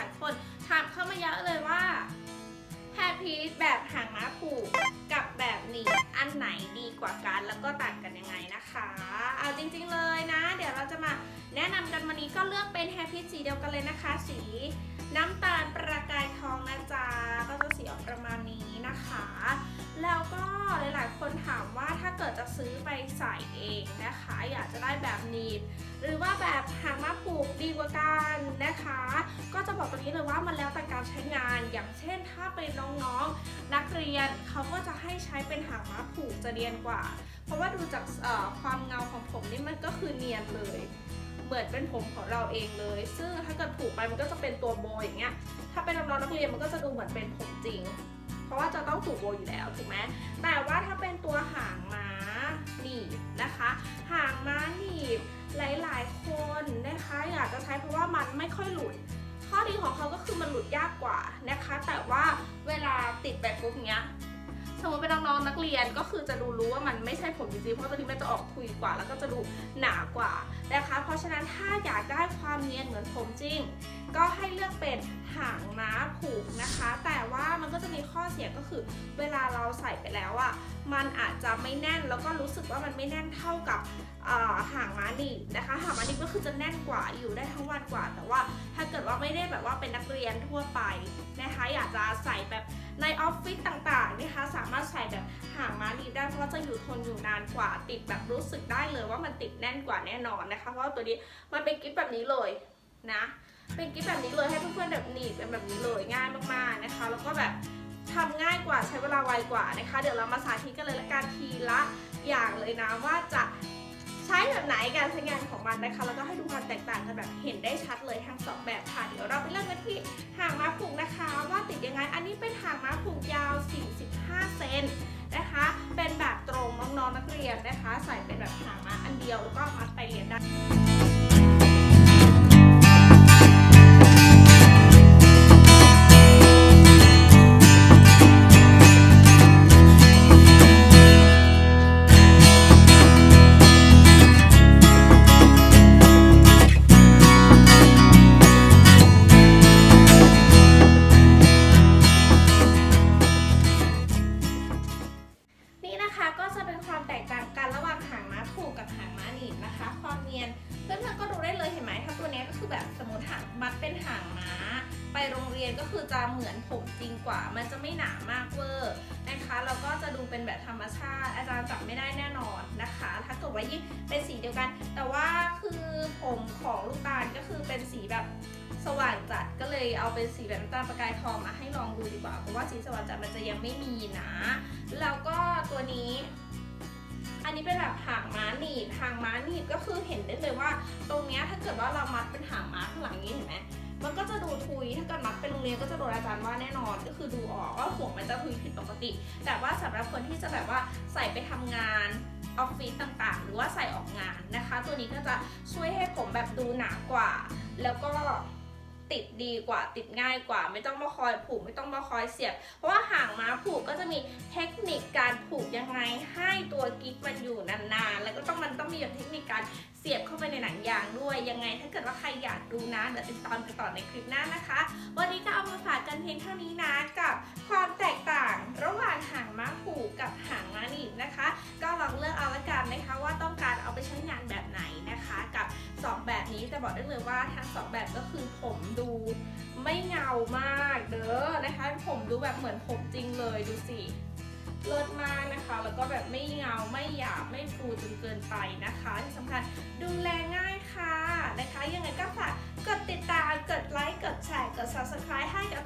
ายคนถามเข้ามาเยอะเลยว่าแฮปปี้แบบหางม้าผูกกับแบบนี้อันไหนดีกว่ากันแล้วก็ต่างกันยังไงนะคะ เอาจริงๆเลยนะ เดี๋ยวเราจะมาแนะนำกันวันนี้ก็เลือกเป็นแฮปปี้สีเดียวกันเลยนะคะ สี เองนะคะ อยากจะได้แบบหนีบหรือว่าแบบหางมาผูกดีกว่ากันนะคะ ก็จะบอกตรงนี้เลยว่ามันแล้วแต่การใช้งาน อย่างเช่นถ้าเป็นน้องๆนักเรียนเขาก็จะให้ใช้เป็นหางม้าผูกจะเรียนกว่า เพราะว่าดูจากความเงาของผมนี่มันก็คือเนียนเลย เหมือนเป็นผมของเราเองเลย ซึ่งถ้าเกิดผูกไปมันก็จะเป็นตัวโบอย่างเงี้ย ถ้าเป็นน้องๆนักเรียนมันก็จะดูเหมือนเป็นผมจริง เพราะว่าจะต้องผูกโบอยู่แล้วถูกไหมแต่ว่าถ้าเป็นตัวหางมา หนีบนะคะ หางม้าหนีบหลายๆ คนนะคะ อยากจะใช้เพราะว่ามันไม่ค่อยหลุด ข้อดีของเขาก็คือมันหลุดยากกว่านะคะ แต่ว่าเวลาติดแบบปุ๊บเนี้ยสมมติเป็นน้องๆนักเรียนก็คือจะดูรู้ว่ามันไม่ใช่ผมจริงๆเพราะตัวนี้มันจะออกคุยกว่า แล้วก็จะดูหนากว่านะคะ เพราะฉะนั้นถ้าอยากได้ความเนียนเหมือนผมจริง ก็ให้เลือกเป็น เสียก็คือเวลาเราใส่ไปแล้วอะ่ะมันอาจจะไม่แน่นแล้วก็รู้สึกว่ามันไม่แน่นเท่ากับอ่าหางม้าหนีบนะคะหางม้าหนีบก็คือจะแน่นกว่าอยู่ได้ทั้งวันกว่า แต่ว่าถ้าเกิดว่าไม่ได้แบบว่าเป็นนักเรียนทั่วไปนะคะอยากจะใส่แบบในออฟฟิศต่างๆนะคะสามารถใส่แบบหางม้าหนีบได้เพราะว่าจะอยู่ทนอยู่นานกว่าติดแบบรู้สึกได้เลยว่ามันติดแน่นกว่าแน่นอนนะคะ เพราะว่าตัวนี้มันเป็นกิ๊บแบบนี้เลยนะ เป็นกิ๊บแบบนี้เลยให้เพื่อนๆแบบหนีบเป็นแบบนี้เลยง่ายมากๆนะคะ แล้วก็แบบ ทำง่ายกว่าใช้เวลาไวกว่านะคะ เดี๋ยวเรามาสาธิตกันเลยละกันทีละอย่างเลยนะว่าจะใช้แบบไหนการใช้งานของมันนะคะ แล้วก็ให้ดูความแตกต่างกันแบบเห็นได้ชัดเลยทั้งสองแบบค่ะ เดี๋ยวเราไปเริ่มกันที่หางม้าผูกนะคะ ว่าติดยังไง อันนี้เป็นหางม้าผูกยาว 45 เซนนะคะ เป็นแบบตรงน้องๆนักเรียนนะคะ ใส่เป็นแบบหางม้าอันเดียวแล้วก็มัดไปเรียนได้ อนๆก็ดูได้เลยเห็นไหมถ้าตัวนี้ก็คือแบบสมมติหางมัดเป็นหางม้า ไปโรงเรียนก็คือจะเหมือนผมจริงกว่า มันจะไม่หนามากเวอร์นะคะแล้วก็จะดูเป็นแบบธรรมชาติ อาจารย์จับไม่ได้แน่นอนนะคะ ถ้าเกิดว่ายิ่งเป็นสีเดียวกัน แต่ว่าคือผมของลูกตาลก็คือเป็นสีแบบสว่างจัดก็เลยเอาเป็นสีแบบน้ำตาลประกายทองมาให้ลองดูดีกว่าเพราะว่าสีสว่างจัดมันจะยังไม่มีนะแล้วก็ตัวนี้ นีบหางม้าหนีบก็คือเห็นได้เลยว่า ตรงเนี้ยถ้าเกิดว่าเรามัดเป็นหางม้าข้างหลังอย่างนี้เห็นไหมมันก็จะดูทุย ถ้าเกิดมัดเป็นโรงเรียนก็จะโดนอาจารย์ว่าแน่นอน ก็คือดูออกว่าหัวมันจะทุยผิดปกติ แต่ว่าสำหรับคนที่จะแบบว่าใส่ไปทำงานออฟฟิศต่างๆ หรือว่าใส่ออกงานนะคะ ตัวนี้ก็จะช่วยให้ผมแบบดูหนากว่า แล้วก็ ติดดีกว่าติดง่ายกว่า ไม่ต้องมาคอยผูกไม่ต้องมาคอยเสียบ เพราะว่าหางม้าผูกก็จะมีเทคนิคการผูกยังไงให้ตัวกิ๊กมันอยู่นานๆ แล้วก็ต้องมันต้องมีแบบเทคนิคการเสียบเข้าไปในหนังยางด้วยยังไง ถ้าเกิดว่าใครอยากดูนะเดี๋ยวติดตามกันต่อในคลิปหน้านะคะ วันนี้ก็เอามาฝากกันเพียงเท่านี้นะกับความแตกต่างระหว่างหางม้าผูกกับหางม้าหนีบนะคะ ก็ลองเลือกเอาละกันนะคะว่า แต่บอกได้เลยว่าทั้งสองแบบก็คือผมดูไม่เงามากเด้อนะคะ ผมดูแบบเหมือนผมจริงเลยดูสิเลิศมากนะคะ แล้วก็แบบไม่เงาไม่หยาบไม่ฟูจนเกินไปนะคะที่สำคัญดูแลง่ายค่ะนะคะ ยังไงก็ฝากกดติดตาม กดไลค์ กดแชร์ กด subscribe ให้กับ